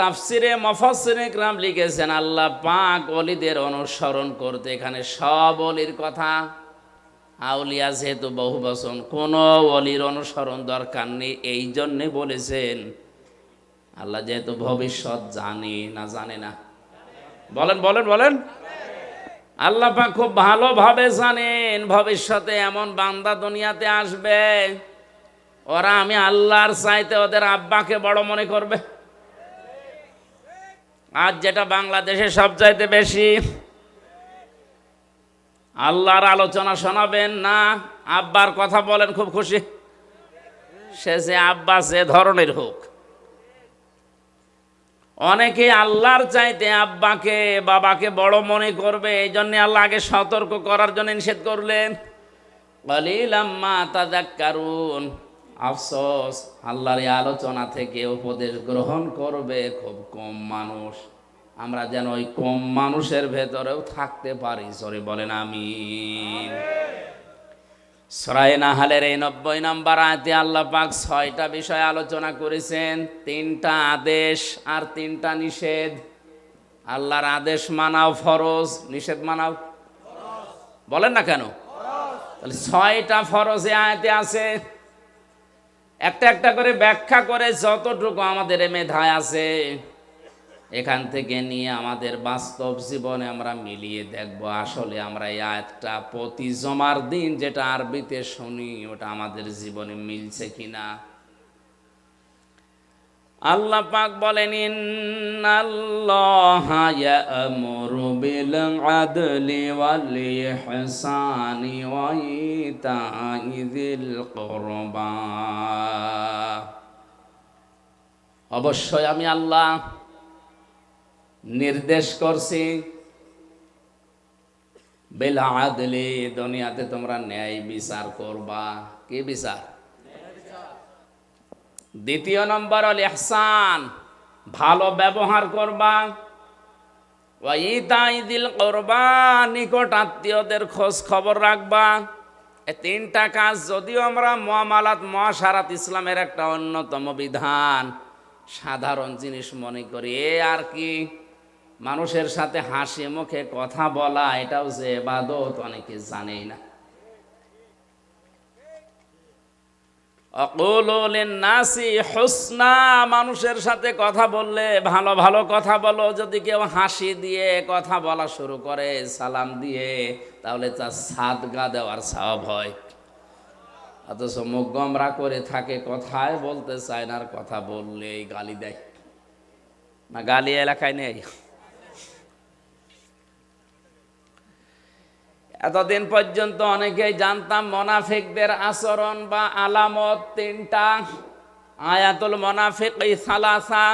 তাফসিরে মফসিরে গ্রাম লিখেছেন, আল্লাহ পাক অলিদের অনুসরণ করতে এখানে সব অলির কথা। আউলিয়া যেহেতু বহু বচন কোনো অলির অনুসরণ দরকার নেই এই জন্যে বলেছেন। আল্লাহ যেহেতু ভবিষ্যৎ জানে না জানে না। বলেন বলেন বলেন। আল্লাহ পাক খুব ভালোভাবে জানেন, ভবিষ্যতে এমন বান্দা দুনিয়াতে আসবে, ওরা আমি আল্লাহর চাইতে ওদের আব্বাকে বড় মনে করবে। আজ যেটা বাংলাদেশে সবচাইতে বেশি আল্লাহর আলোচনা শোনাবেন না, আব্বার কথা বলেন, খুব খুশি। সে যে আব্বা যে ধরনের হোক। অনেকে আল্লাহর চাইতে আব্বাকে, বাবাকে বড় মনে করবে এই জন্য আল্লাহ আগে সতর্ক করার জন্য নিষেধ করলেন। বলিলাম্মা তাদাক্কারুন আফসোস আল্লাহর এই আলোচনা থেকে উপদেশ গ্রহণ করবে খুব কম মানুষ। আমরা যেন ওই কম মানুষের ভেতরেও থাকতে পারি। সরি বলেন আমি সরাই নাহালের এই নব্বই নম্বর আয়তে আল্লাহ পাক ছয়টা বিষয় আলোচনা করেছেন। তিনটা আদেশ আর তিনটা নিষেধ। আল্লাহর আদেশ মানাও ফরজ নিষেধ মানাও বলেন না কেন? তাহলে ছয়টা ফরজে আয়তে আছে একটা একটা করে ব্যাখ্যা করে যতটুকু আমাদের মেধায় আছে, এখান থেকে নিয়ে আমাদের বাস্তব জীবনে আমরা মিলিয়ে দেখব, আসলে আমরা এই আয়াতটা প্রতি জমার দিন যেটা আরবিতে শুনি, ওটা আমাদের জীবনে মিলছে কিনা। আল্লাহ পাক বলেন, ইন্নাল্লাহ ইয়ামুরু বিল আদলি ওয়াল ইহসানি ওয়া ইতাই যিল কুরবা. অবশ্যই আমি আল্লাহ নির্দেশ করছি বেলা আদলি দুনিয়াতে তোমরা ন্যায় বিচার করবা। কি বিচার? দ্বিতীয় নম্বর হল ইহসান, ভালো ব্যবহার করবা। ওয়াইতাই দিল করবা, নিকট আত্মীয়দের খোঁজ খবর রাখবা। এ তিনটা কাজ যদিও আমরা মহামালাত মহাসারাত ইসলামের একটা অন্যতম বিধান। সাধারণ জিনিস মনে করি, এ আর কি? মানুষের সাথে হাসি মুখে কথা বলা, এটাও যে এবাদত, অনেকে জানেই না। নাসি হোসনা, মানুষের সাথে কথা বললে ভালো ভালো কথা বলো, যদি কেউ হাসি দিয়ে কথা বলা শুরু করে, সালাম দিয়ে, তাহলে তার সাদগা দেওয়ার স্বভাব হয়। অথচ মুখ গমরা করে থাকে কথায়, বলতে চায় না আর কথা বললে গালি দেয়। না গালি এলাকায় নেই। এতদিন পর্যন্ত অনেকেই জানতাম মোনাফিকদের আচরণ বা আলামত তিনটা। আয়াতুল মোনাফিক সালাসা।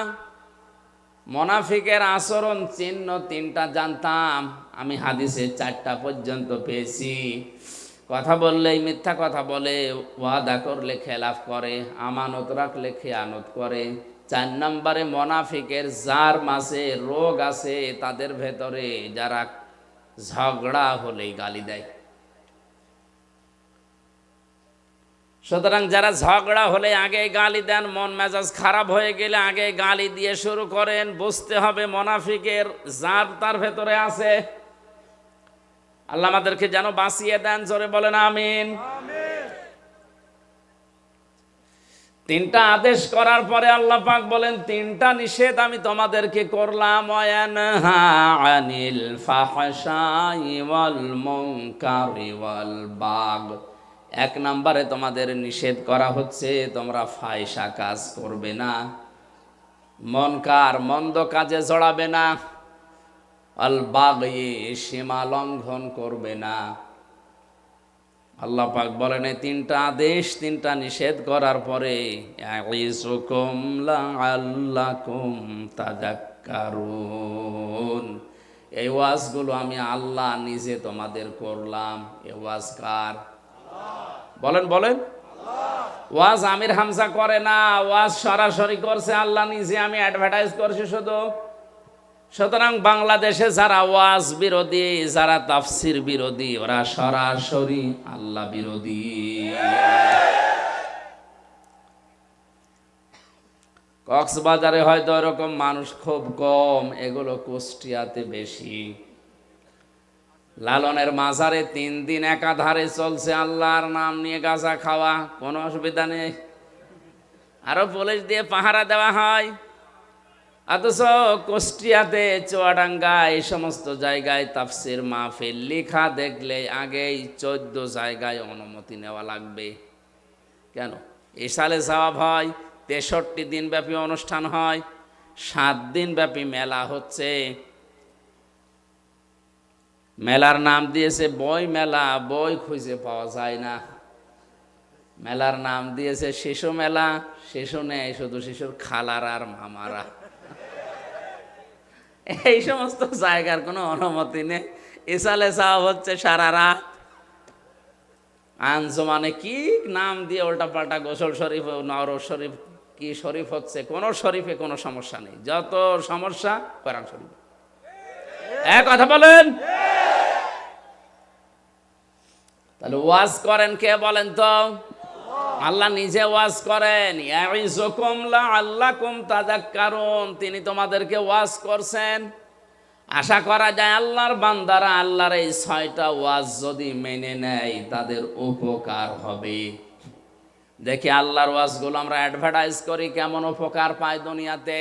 মোনাফিকের আচরণ চিহ্ন তিনটা জানতাম। আমি হাদিসে চারটা পর্যন্ত পেয়েছি। কথা বললেই মিথ্যা কথা বলে, ওয়াদা করলে খেলাফ করে, আমানত রাখলে খেয়ানত করে। চার নম্বরে মোনাফিকের যার মাঝে রোগ আছে, তাদের ভেতরে যারা ঝগড়া হলেই গালি দেয়। সুতরাং যারা ঝগড়া হলে আগে গালি দেন, মন মেজাজ খারাপ হয়ে গেলে আগে গালি দিয়ে শুরু করেন। বুঝতে হবে মোনাফিকের যার তার ভেতরে আছে। আল্লাহ আমাদেরকে যেন বাঁচিয়ে দেন, জোরে বলেন, আমিন। তিনটা আদেশ করার পরে আল্লাহ পাক বলেন, তিনটা নিষেধ আমি তোমাদেরকে করলাম। আনিল ফাহশাই বাগ। এক নম্বরে তোমাদের নিষেধ করা হচ্ছে, তোমরা ফায়সা কাজ করবে না। মনকার মন্দ কাজে জড়াবে না। আল বাগ সীমা লঙ্ঘন করবে না। আল্লাহ পাক বলেন, এই তিনটা আদেশ, তিনটা নিষেধ করার পরে তাজাক্কারুন এই ওয়াজগুলো আমি আল্লাহ নিজে তোমাদের করলাম। এ ওয়াজ কার? বলেন বলেন। ওয়াজ আমির হামজা করে না, ওয়াজ সরাসরি করছে, আল্লাহ নিজে আমি অ্যাডভার্টাইজ করছি শুধু। সুতরাং বাংলাদেশে যারা ওয়াজ বিরোধী, যারা তাফসির বিরোধী, ওরা সরাসরি আল্লাহ বিরোধী। কক্সবাজারে হয়তো এরকম মানুষ খুব কম, এগুলো কুষ্টিয়াতে বেশি। লালনের মাজারে তিন দিন একাধারে চলছে আল্লাহর নাম নিয়ে গাছা খাওয়া, কোনো অসুবিধা নেই। আরও পুলিশ দিয়ে পাহারা দেওয়া হয়। অথচ কুষ্টিয়াতে চুয়াডাঙ্গা এই সমস্ত জায়গায় তাফসির মাহফিল লেখা দেখলে আগেই চোদ্দ জায়গায় অনুমতি নেওয়া লাগবে। কেন? এ সালে যাওয়া হয়, তেষট্টি দিনব্যাপী অনুষ্ঠান হয়, সাত দিনব্যাপী মেলা হচ্ছে। মেলার নাম দিয়েছে বই মেলা, বই খুঁজে পাওয়া যায় না। মেলার নাম দিয়েছে শিশু মেলা, শিশু নেই, শুধু শিশুর খালার আর মামারা। এই সমস্ত জায়গার কোনো অনুমতি নেই। ইসালে সাহেব হচ্ছে সারা রাত। আঞ্জমানে কি? নাম দিয়ে উল্টা পাল্টা গোসল শরীফ নর শরীফ, কি শরীফ হচ্ছে? কোন শরীফে কোনো সমস্যা নেই। যত সমস্যা, কোরআন শরীফ। এক কথা বলেন। তাহলে ওয়াজ করেন কে বলেন তো? আল্লাহ নিজে ওয়াজ করেন ইয়াইজুকুম লাআল্লাকুম তাযাক্কারুন, তিনি তোমাদেরকে ওয়াজ করছেন। আশা করা যায় আল্লাহর বান্দারা আল্লাহর এই ছয়টা ওয়াজ যদি মেনে নেয়, তাদের উপকার হবে। দেখি আল্লাহর ওয়াজগুলো আমরা অ্যাডভার্টাইজ করি, কেমন উপকার পায় দুনিয়াতে।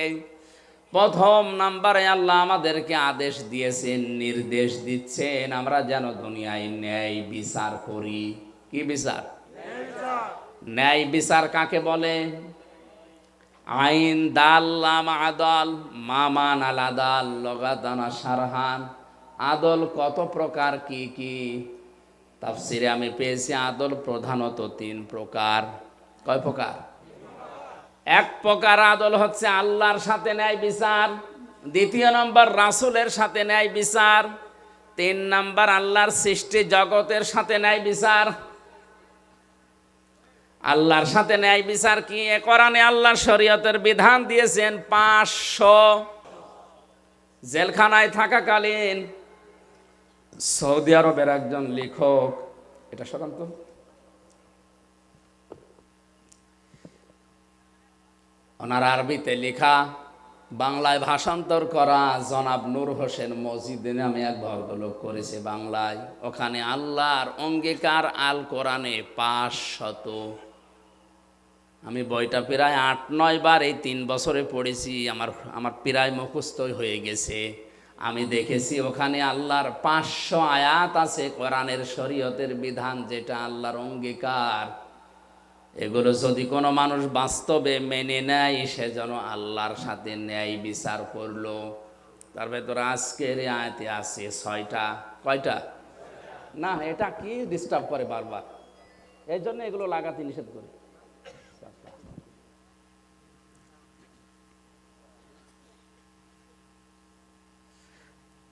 প্রথম নাম্বারে আল্লাহ আমাদেরকে আদেশ দিয়েছেন, নির্দেশ দিচ্ছেন, আমরা যেন দুনিয়ায় ন্যায় বিচার করি। কি বিচার। ন্যায় বিচার কাকে বলে? আইন দাল্লাম আদল মামান আল আদাল লগাদানা সারহান। আদল কত প্রকার, কি কি? তাফসিরে আমি পেয়েছি আদল প্রধানত তিন প্রকার। কয় প্রকার? এক প্রকার আদল হচ্ছে আল্লাহর সাথে ন্যায় বিচার, দ্বিতীয় নম্বর রাসূলের সাথে ন্যায় বিচার, তিন নম্বর আল্লাহর সৃষ্টি জগতের সাথে ন্যায় বিচার। আল্লাহর সাথে ন্যায় বিচার কি? এ কোরআনে আল্লাহর শরীয়তের বিধান দিয়েছেন পাঁচশো জেলখানায় থাকাকালীন। সৌদি আরবের একজন লেখক, এটা সরান তো ওনার আরবিতে লেখা, বাংলায় ভাষান্তর করা জনাব নূর হোসেন মসজিদে নামে এক ভদ্রলোক করেছে বাংলায়। ওখানে আল্লাহর অঙ্গীকার আল কোরআনে পাঁচ শত আমি বইটা প্রায় আট, নয় বার এই তিন বছরে পড়েছি, আমার আমার প্রায় মুখস্থ হয়ে গেছে। আমি দেখেছি ওখানে আল্লাহর পাঁচশো আয়াত আছে কোরআনের শরীয়তের বিধান যেটা আল্লাহর অঙ্গীকার। এগুলো যদি কোনো মানুষ বাস্তবে মেনে নেয়, সে যেন আল্লাহর সাথে ন্যায় বিচার করল। তার ভেতরে আজকের আয়াতে আছে ছয়টা। কয়টা? না, এটা কি ডিস্টার্ব করে বারবার? এই জন্য এগুলো লাগাতে নিষেধ করি।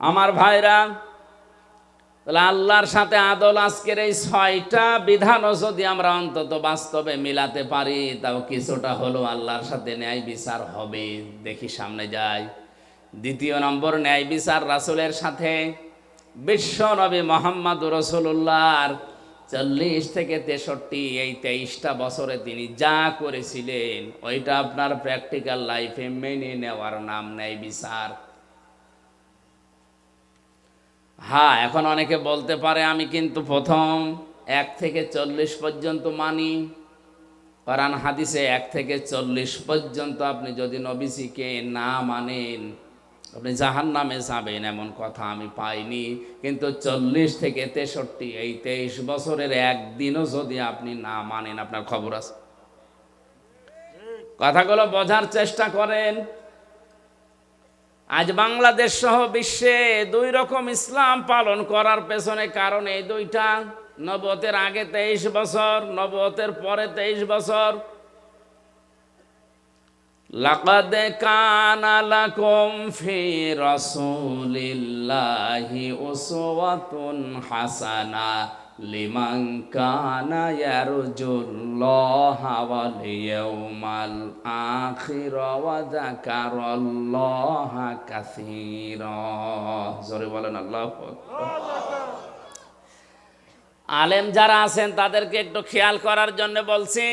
আমার ভাইরা, তাহলে আল্লাহর সাথে আদল আজকের এই ছয়টা বিধানও যদি আমরা অন্তত বাস্তবে মিলাতে পারি, তাও কিছুটা হলো আল্লাহর সাথে ন্যায় বিচার হবে। দেখি সামনে যাই। দ্বিতীয় নম্বর, ন্যায় বিচার রাসুলের সাথে। বিশ্ব নবী মোহাম্মদ রসুল্লাহর চল্লিশ থেকে তেষট্টি, এই তেইশটা বছরে তিনি যা করেছিলেন, ওইটা আপনার প্র্যাকটিক্যাল লাইফে মেনে নেওয়ার নাম ন্যায় বিচার। হ্যাঁ এখন অনেকে বলতে পারে আমি কিন্তু প্রথম এক থেকে চল্লিশ পর্যন্ত মানি। কোরআন হাদিসে এক থেকে চল্লিশ পর্যন্ত আপনি যদি নবীজিকে না মানেন, আপনি জাহান নামে যাবেন এমন কথা আমি পাইনি। কিন্তু চল্লিশ থেকে তেষট্টি, এই তেইশ বছরের একদিনও যদি আপনি না মানেন, আপনার খবর আছে। কথাগুলো বোঝার চেষ্টা করেন। আজ বাংলাদেশ সহ বিশ্বে দুই রকম ইসলাম পালন করার পেছনে কারণ এই দুইটা। নবতের আগে তেইশ বছর, নবতের পরে তেইশ বছর। লাকুম ফি রাসূলিল্লাহি উসওয়াতুন হাসানা। কানা আলেম যারা আছেন, তাদেরকে একটু খেয়াল করার জন্য বলছি,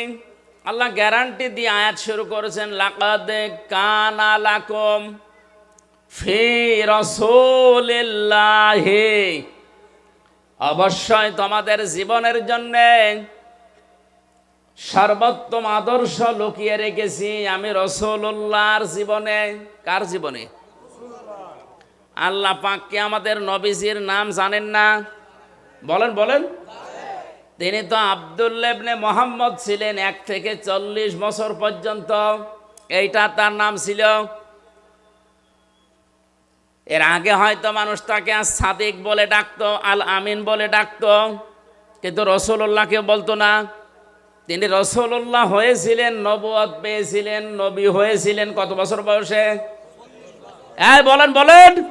আল্লাহ গ্যারান্টি দিয়ে আয়াত শুরু করেছেন, লাকাদ কানা লাকুম ফি অবশ্যই তোমাদের জীবনের জন্য সর্বোত্তম আদর্শ লুকিয়ে রেখেছি আমি রসুল্লাহর জীবনে। কার জীবনে? আল্লাহ পাককে আমাদের নবীজির নাম জানেন না? বলেন বলেন। তিনি তো আবদুল্লেবনে মোহাম্মদ ছিলেন এক থেকে চল্লিশ বছর পর্যন্ত। এইটা তার নাম ছিল এর আগে হয়তো মানুষ তাকে সাদিক বলে ডাকতো, আল আমিন বলে ডাকতো, কিন্তু রসুল্লাহকে বলতো না। তিনি রসুল্লাহ হয়েছিলেন নবুয়ত পেয়েছিলেন, নবী হয়েছিলেন, কত বছর বয়সে? হ্যাঁ বলেন বলেন।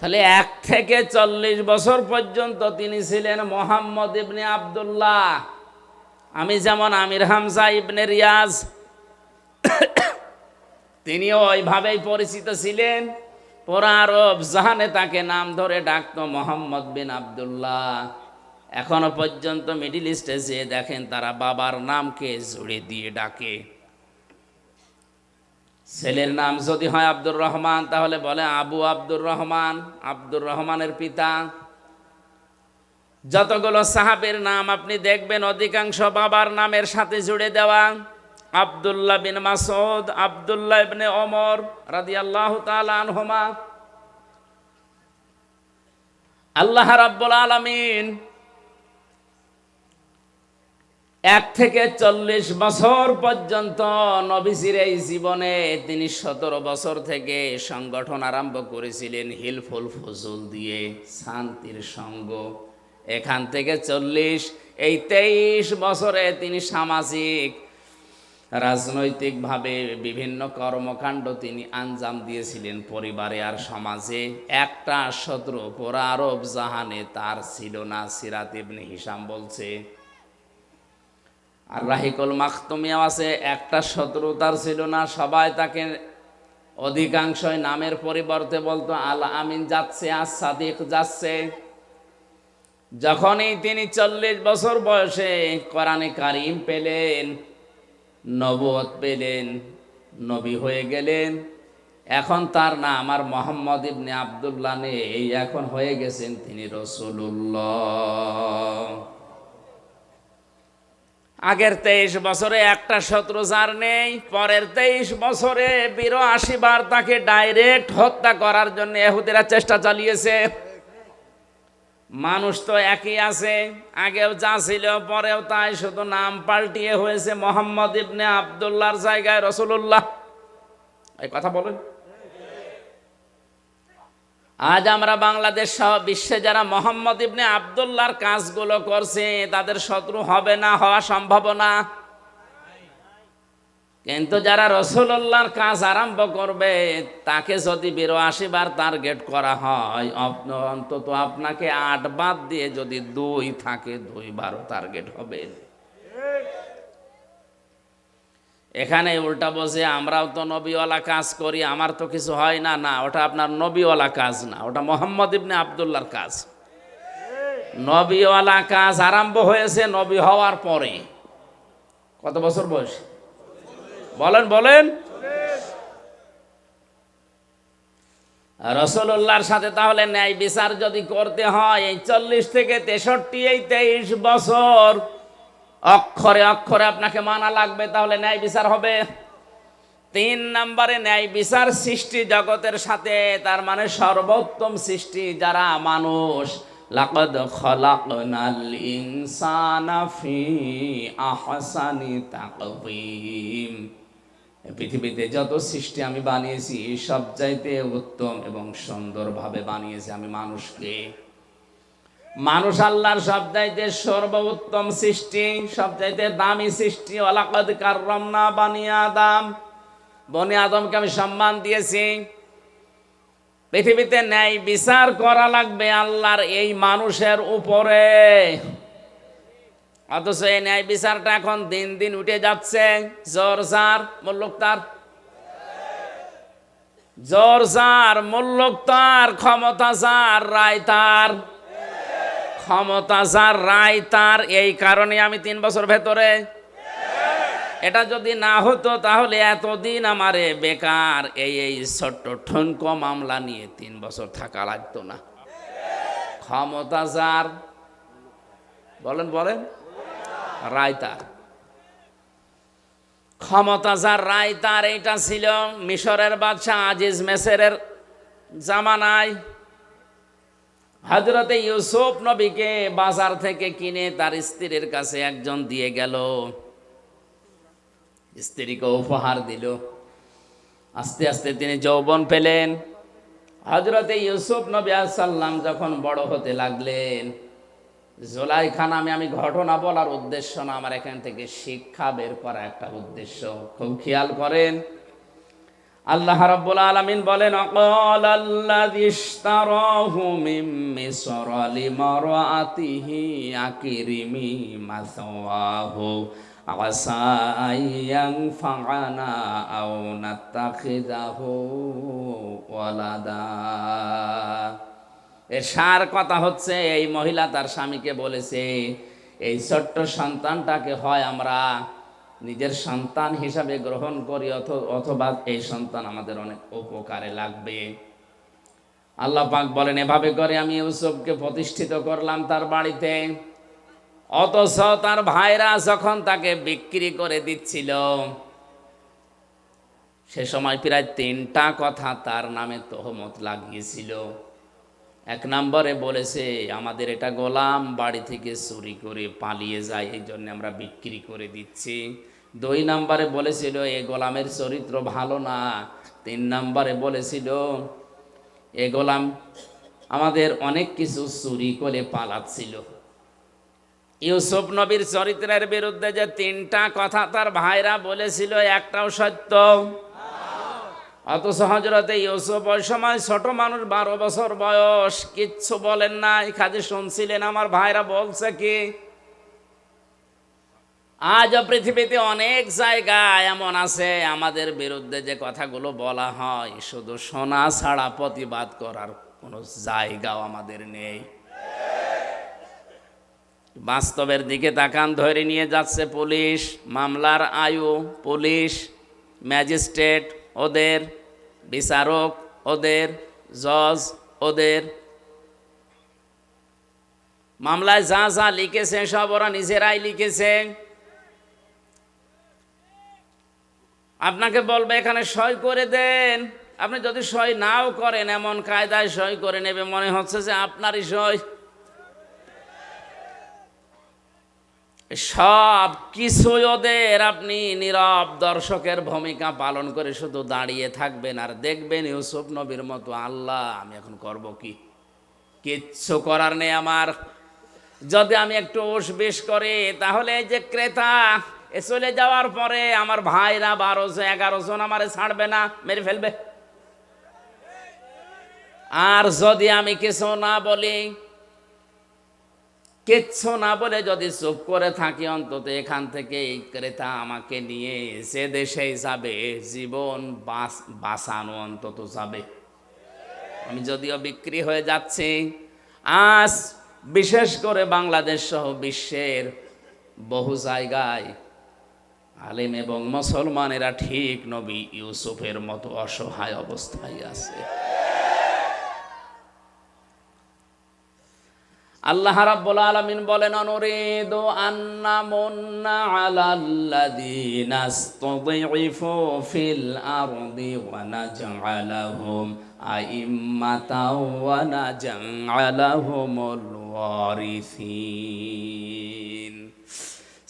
তাহলে এক থেকে চল্লিশ বছর পর্যন্ত তিনি ছিলেন মোহাম্মদ ইবনে আবদুল্লাহ। আমি যেমন আমির হামজা ইবনে রিয়াজ, তিনিও ওইভাবেই পরিচিত ছিলেন। পোরা আরব জাহানে তাকে নাম ধরে ডাকতো মোহাম্মদ বিন আবদুল্লাহ। এখনও পর্যন্ত মিডিল ইস্টে যেয়ে দেখেন তারা বাবার নামকে জুড়ে দিয়ে ডাকে। ছেলের নাম যদি হয় আব্দুর রহমান, তাহলে বলে আবু আব্দুর রহমান, আব্দুর রহমানের পিতা। যতগুলো সাহাবের নাম আপনি দেখবেন, অধিকাংশ বাবার নামের সাথে জুড়ে দেওয়া। আবদুল্লাহ বিন মাসুদ আবদুল্লাহ ইবনে ওমর রাদিয়াল্লাহু তাআলা আনহুমা। আল্লাহ রাব্বুল আলামিন এক থেকে চল্লিশ বছর পর্যন্ত নবীজির এই জীবনে তিনি সতেরো বছর থেকে সংগঠন আরম্ভ করেছিলেন হিলফুল ফজুল দিয়ে, শান্তির সঙ্গ। এখান থেকে চল্লিশ, এই তেইশ বছরে তিনি সামাজিক রাজনৈতিকভাবে বিভিন্ন কর্মকাণ্ড তিনি আঞ্জাম দিয়েছিলেন পরিবারে আর সমাজে। একটা শত্রু পোরা আরব জাহানে তার ছিল না, সিরাত ইবনে হিসাম বলছে। আর রাহিকুল মাখতুমিয়াও আছে, একটা শত্রুতার ছিল না, সবাই তাকে অধিকাংশই নামের পরিবর্তে বলতো, আল আমিন যাচ্ছে আর সাদিক যাচ্ছে। যখনই তিনি চল্লিশ বছর বয়সে কোরআনে কারিম পেলেন নবত পেলেন, নবী হয়ে গেলেন। এখন তার নাম আর মোহাম্মদ ইবনে আবদুল্লাহ নেই এখন হয়ে গেছেন তিনি রসুল্লাহ আগের তেইশ বছরে একটা শত্রু যার নেই, পরের তেইশ বছরে বার তাকে ডাইরেক্ট হত্যা করার জন্য এহুদিরা চেষ্টা চালিয়েছে। মানুষ তো একই আছে। আগেও যা ছিল, পরেও তাই। শুধু নাম পাল্টিয়ে হয়েছে মোহাম্মদ ইবনে আবদুল্লাহর জায়গায় রসুল্লাহ এই কথা বলেন। আজ আমরা বাংলাদেশ সহ বিশ্বে যারা মোহাম্মদ ইবনে আবদুল্লাহর কাজগুলো করছে, তাদের শত্রু হবে না, হওয়া সম্ভাবনা কিন্তু যারা রসুল্লাহর কাজ আরম্ভ করবে, তাকে যদি বিরাশি বার টার্গেট করা হয় অন্তত আপনাকে আট বাদ দিয়ে যদি দুই থাকে দুই বারও টার্গেট হবে। এখানে উল্টা বসে আমরাও তো নবীওয়ালা কাজ করি, আমার তো কিছু হয় না। না, ওটা আপনার নবীওয়ালা কাজ না, ওটা মোহাম্মদ ইবনে আবদুল্লাহর কাজ। নবীওয়ালা কাজ আরম্ভ হয়েছে নবী হওয়ার পরে। কত বছর বয়স? বলেন বলেন। রসুল্লাহর সাথে তাহলে ন্যায় বিচার যদি করতে হয়, এই চল্লিশ থেকে তেষট্টি, এই তেইশ বছর অক্ষরে অক্ষরে আপনাকে মানা লাগবে, তাহলে ন্যায় বিচার হবে। তিন নম্বরে ন্যায় বিচার সৃষ্টি জগতের সাথে, তার মানে সর্বোত্তম সৃষ্টি যারা মানুষ। লাকদ ইনসানা ফি আহসানি তাকবীম পৃথিবীতে যত সৃষ্টি আমি বানিয়েছি সব চাইতে উত্তম এবং সুন্দরভাবে বানিয়েছি আমি মানুষকে। মানুষ আল্লাহর সব চাইতে সর্বোত্তম সৃষ্টি, সব চাইতে দামি সৃষ্টি। ওলাকাদ কাররামনা বানিয়া দাম বনি আদমকে আমি সম্মান দিয়েছি। পৃথিবীতে ন্যায় বিচার করা লাগবে আল্লাহর এই মানুষের উপরে। অথচ এই ন্যায় বিচারটা এখন দিন দিন উঠে যাচ্ছে। জোর জার মূল্যক তার। জোর জার মূল্যক তার, ক্ষমতা যার রায় তার। ক্ষমতা যার রায় তার, এই কারণে আমি তিন বছর ভেতরে। এটা যদি না হতো তাহলে এতদিন আমারে বেকার এই এই ছোট্ট ঠনক মামলা নিয়ে তিন বছর থাকা লাগতো না। ক্ষমতা যার বলেন বলেন। রায় তার। ক্ষমতা যার, রায় তার, এইটা ছিল মিশরের বাদশাহ আজিজ মেসেরের জামানায়। হজরতে ইউসুফ নবীকে বাজার থেকে কিনে তার স্ত্রীর কাছে একজন দিয়ে গেল। স্ত্রীকে উপহার দিল। আস্তে আস্তে তিনি যৌবন পেলেন। হজরতে ইউসুফ নবী সাল্লাম যখন বড় হতে লাগলেন জোলাইখা নামে আমি ঘটনা বলার উদ্দেশ্য না, আমার এখান থেকে শিক্ষা বের করা একটা উদ্দেশ্য। খুব খেয়াল করেন। আল্লাহ রাব্বুল আলামিন বলেন, অকল আল্লাযী ইশতারাহু মিন মিসর লিমারাতিহি আকরিমি মাসওয়াহু আসা আইয়াং ফাআনা আও নাত্তাখিযাহু ওয়ালাদা। এর সার কথা হচ্ছে, এই মহিলা তার স্বামীকে বলেছে, এই ছোট্ট সন্তানটাকে হয় আমরা নিজের সন্তান হিসাবে গ্রহণ করি, অথ- অথবা এই সন্তান আমাদের অনেক উপকারে লাগবে। আল্লাহ পাক বলেন, এভাবে করে আমি ইউসুফকে প্রতিষ্ঠিত করলাম তার বাড়িতে। অথচ তার ভাইরা যখন তাকে বিক্রি করে দিচ্ছিল, সে সময় প্রায় তিনটা কথা তার নামে তহমত লাগিয়েছিল। এক নম্বরে বলেছে, আমাদের এটা গোলাম, বাড়ি থেকে চুরি করে পালিয়ে যায়, এই জন্য আমরা বিক্রি করে দিচ্ছি। দুই নম্বরে বলেছিল, এ গোলামের চরিত্র ভালো না। তিন নম্বরে বলেছিল, এ গোলাম আমাদের অনেক কিছু চুরি করে পালাচ্ছিল। ইউসুফ নবীর চরিত্রের বিরুদ্ধে যে তিনটা কথা তার ভাইরা বলেছিল, একটাও সত্য। অথচ হজরতে ইউসুফ ওই সময় ছোট মানুষ বারো বছর বয়স, কিচ্ছু বলেন নাই। খালি শুনছিলেন, আমার ভাইরা বলছে কি আজও পৃথিবীতে অনেক জায়গায় এমন আছে, আমাদের বিরুদ্ধে যে কথাগুলো বলা হয়, শুধু শোনা ছাড়া প্রতিবাদ করার কোনো জায়গাও আমাদের নেই। বাস্তবের দিকে তাকান, ধরে নিয়ে যাচ্ছে পুলিশ, মামলার আয়ু, পুলিশ, ম্যাজিস্ট্রেট, ওদের বিচারক ওদের জজ ওদের মামলায় যা যা লিখেছে, সব ওরা নিজেরাই লিখেছে। আপনাকে বলবে, এখানে সই করে দেন। আপনি যদি সই নাও করেন, এমন কায়দায় সই করে নেবে, মনে হচ্ছে যে আপনারই সই। সব কিছু ওদের আপনি নীরব দর্শকের ভূমিকা পালন করে শুধু দাঁড়িয়ে থাকবেন আর দেখবেন ইউসুফ নবীর মতো, আল্লাহ, আমি এখন করব কি? কিচ্ছু করার নেই আমার। যদি আমি একটু বেশ করে, তাহলে যে ক্রেতা, এ চলে যাওয়ার পরে আমার ভাইরা বারোশো এগারো জন আমারে ছাড়বে না, মেরে ফেলবে। আর যদি আমি কিছু না বলি কিচ্ছু না বলে যদি চুপ করে থাকি, অন্তত এখান থেকে এই ক্রেতা আমাকে নিয়ে সে দেশে যাবে, জীবন বাঁচ, বাঁচানো অন্তত যাবে। আমি যদিও বিক্রি হয়ে যাচ্ছি, আজ বিশেষ করে বাংলাদেশ সহ বিশ্বের বহু জায়গায় আলেম এবং মুসলমানেরা ঠিক নবী ইউসুফের মতো অসহায় অবস্থায় আছে। আল্লাহ রাব্বুল আলামিন বলেন, অনুরিদু আন্না মুন্না আলাল্লাযীনা ইসতুযিফু ফিল আরদি ওয়া নাজআলাহুম আইম্মাতাও ওয়া নাজআলাহুমুল ওয়ারিসিন।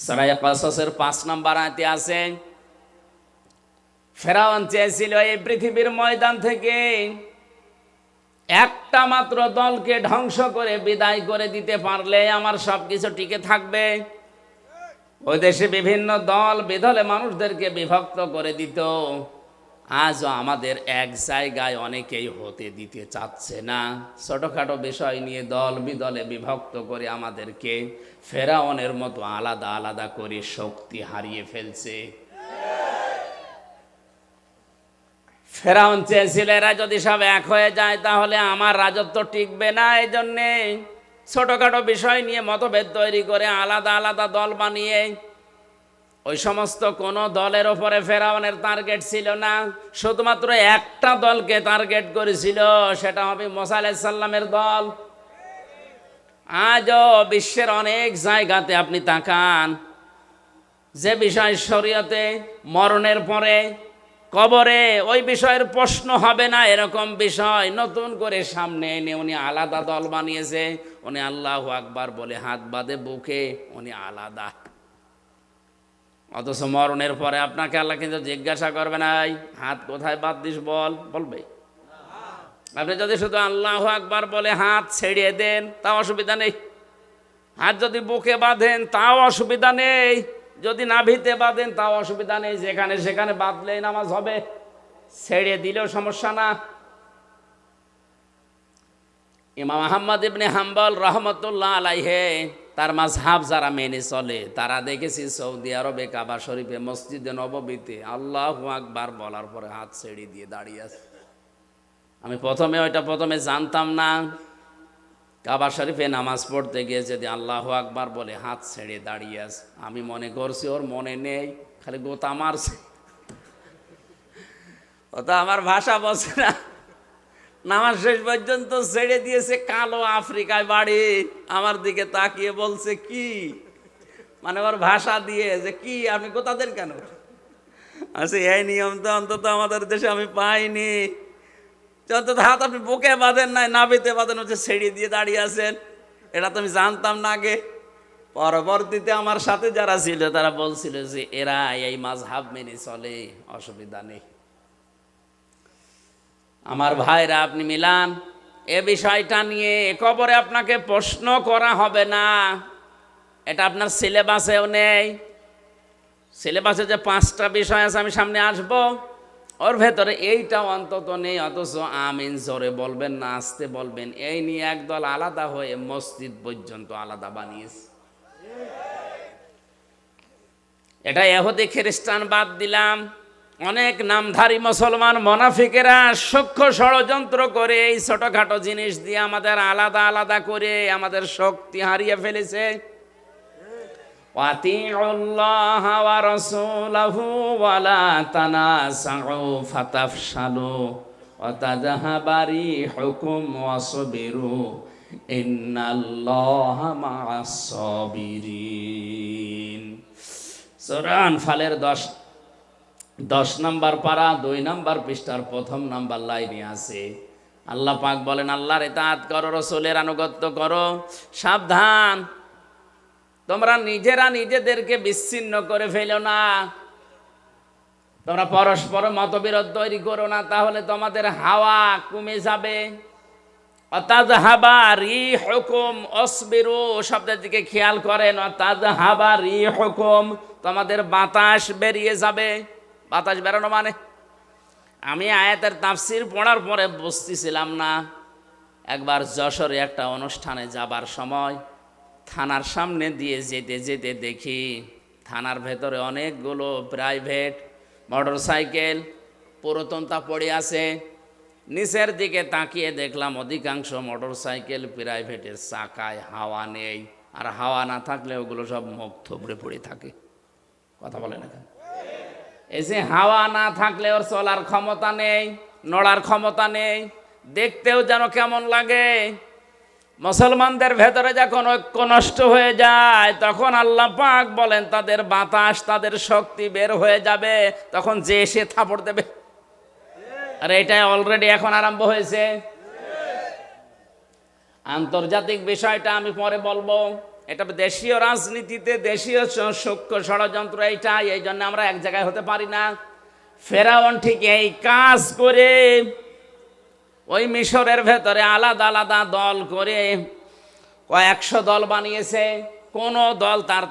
সূরা কাসাসের 5 নম্বর আয়াতে আছে ফেরাউন চেয়েছিল এই পৃথিবীর ময়দান থেকে একটা মাত্র দলকে ধ্বংস করে বিদায় করে দিতে পারলে আমার সব কিছু টিকে থাকবে। ওই দেশে বিভিন্ন দল বেদলে মানুষদেরকে বিভক্ত করে দিত। আজও আমাদের এক জায়গায় অনেকেই হতে দিতে চাচ্ছে না। ছোটোখাটো বিষয় নিয়ে দল বিদলে বিভক্ত করে আমাদেরকে ফেরাউনের মতো আলাদা আলাদা করে শক্তি হারিয়ে ফেলছে। ফেরাউন চেয়েছিল এরা যদি সব এক হয়ে যায়, তাহলে আমার রাজত্ব টিকবে না এই জন্যে ছোটোখাটো বিষয় নিয়ে মতভেদ তৈরি করে আলাদা আলাদা দল বানিয়ে, ওই সমস্ত কোনো দলের ওপরে ফেরাউনের টার্গেট ছিল না। শুধুমাত্র একটা দলকে টার্গেট করেছিল, সেটা হবে মোসা আলাইসাল্লামের দল। আজও বিশ্বের অনেক জায়গাতে আপনি তাকান, যে বিষয় শরীয়তে মরণের পরে কবরে ওই বিষয়ের প্রশ্ন হবে না, এরকম বিষয়। নতুন করে সামনে এনে উনি আলাদা দল বানিয়েছে। উনি আল্লাহ আকবার বলে হাত বাঁধে বুকে, উনি আলাদা। অথচ মরণের পরে আপনাকে আল্লাহ কিন্তু জিজ্ঞাসা করবে নাই হাত কোথায় বাদ দিস বল? বলবে। আপনি যদি শুধু আল্লাহ আকবার বলে হাত ছেড়িয়ে দেন তাও অসুবিধা নেই। হাত যদি বুকে বাঁধেন, তাও অসুবিধা নেই। যদি না নাভিতে বাঁধেন তাও অসুবিধা নেই, যেখানে সেখানে বাঁধলেই নামাজ হবে। ছেড়ে দিলেও সমস্যা না। ইমাম আহম্মদ ইবনে হাম্বল রহমতুল্লাহ আলাইহে, তার মাঝহাব যারা মেনে চলে, তারা দেখেছি সৌদি আরবে কাবা শরীফে মসজিদে নববীতে আল্লাহ আকবার বলার পরে হাত ছেড়ে দিয়ে দাঁড়িয়ে আছে। আমি প্রথমে, ওইটা প্রথমে জানতাম না। কাবা শরীফে নামাজ পড়তে গিয়ে যদি আল্লাহ আকবার বলে, হাত ছেড়ে দাঁড়িয়ে আছে আমি মনে করছি ওর মনে নেই, খালি গোতা মারছে। ও তো আমার ভাষা বসে না। নামাজ শেষ পর্যন্ত ছেড়ে দিয়েছে কালো আফ্রিকায় বাড়ি। আমার দিকে তাকিয়ে বলছে, কি? মানে ওর ভাষা দিয়ে যে, কি? আপনি কোথাদের কেন? আচ্ছা এই নিয়ম তো অন্তত আমাদের দেশে আমি পাইনি। যত হাত আপনি বুকে বাঁধেন নাই নাবিতে বাঁধেন হচ্ছে ছেড়ে দিয়ে দাঁড়িয়ে আছেন। এটা তো আমি জানতাম না আগে। পরবর্তীতে আমার সাথে যারা ছিল, তারা বলছিল যে এরা এই মাঝহাব মেনে চলে, অসুবিধা নেই। আমার ভাইরা, আপনি মিলান, এ বিষয়টা নিয়ে কবরে আপনাকে প্রশ্ন করা হবে না। এটা আপনার সিলেবাসেও নেই। সিলেবাসে যে পাঁচটা বিষয় আছে, আমি সামনে আসব। ওর ভেতরে এইটাও অন্তত নেই, অথচ আমিন জোরে বলবেন না, আসতে বলবেন। এই নিয়ে একদল আলাদা হয়ে মসজিদ পর্যন্ত আলাদা বানিয়েছে। এটা এহদি খ্রিস্টান বাদ দিলাম। অনেক নামধারী মুসলমান মনাফিকেরা সূক্ষ্ম ষড়যন্ত্র করে এই ছোটখাটো জিনিস দিয়ে আমাদের আলাদা আলাদা করে আমাদের শক্তি হারিয়ে ফেলেছে। وَأَطِيعُوا اللَّهَ وَرَسُولَهُ وَلَا تَنَازَعُوا فَتَفْشَلُوا وَتَذْهَبَ رِيحُكُمْ وَاصْبِرُوا إِنَّ اللَّهَ مَعَ الصَّابِرِينَ সূরা আনফালের দশ দশ নম্বর পারা দুই নম্বর পৃষ্ঠার প্রথম নাম্বার লাইনে আছে আল্লাহ পাক বলেন আল্লাহর এতাত করো রসুলের আনুগত্য করো সাবধান তোমরা নিজেরা নিজেদেরকে বিচ্ছিন্ন করে ফেলো না। তোমরা পরস্পর মতবিরোধ তৈরি করো না, তাহলে তোমাদের হাওয়া কমে যাবে। অতাজ হাবা রি হুকুম অসবিরু, শব্দের দিকে খেয়াল করেন অতাজ হাবা রি তোমাদের বাতাস বেরিয়ে যাবে। বাতাস বেরোনো মানে? আমি আয়াতের তাফসির পড়ার পরে বুঝতেছিলাম না। একবার যশোরে একটা অনুষ্ঠানে যাবার সময় থানার সামনে দিয়ে যেতে যেতে দেখি থানার ভেতরে অনেকগুলো প্রাইভেট মোটর সাইকেল পুরাতনতা পড়ে আছে। নিচের দিকে তাকিয়ে দেখলাম অধিকাংশ মোটর সাইকেল প্রাইভেটের চাকায় হাওয়া নেই। আর হাওয়া না থাকলে ওগুলো সব মুখ থুবড়ে পড়ে থাকে। কথা বলে না এই যে হাওয়া না থাকলে ওর চলার ক্ষমতা নেই, নড়ার ক্ষমতা নেই, দেখতেও যেন কেমন লাগে। মুসলমানদের ভেতরে যখন ঐক্য নষ্ট হয়ে যায়, তখন আল্লাহ পাক বলেন, তাদের বাতাস, তাদের শক্তি বের হয়ে যাবে। তখন যে এসে থাপড় দেবে। আর, এটা অলরেডি এখন আরম্ভ হয়েছে। আন্তর্জাতিক বিষয়টা আমি পরে বলব। এটা দেশীয় রাজনীতিতে দেশীয় স- সূক্ষ্ম ষড়যন্ত্র এইটাই এই জন্য আমরা এক জায়গায় হতে পারি না। ফেরাউন ঠিক এই কাজ করে ওই মিশরের ভেতরে আলাদা আলাদা দল করে কয়েকশো দল বানিয়েছে কোনো দল তার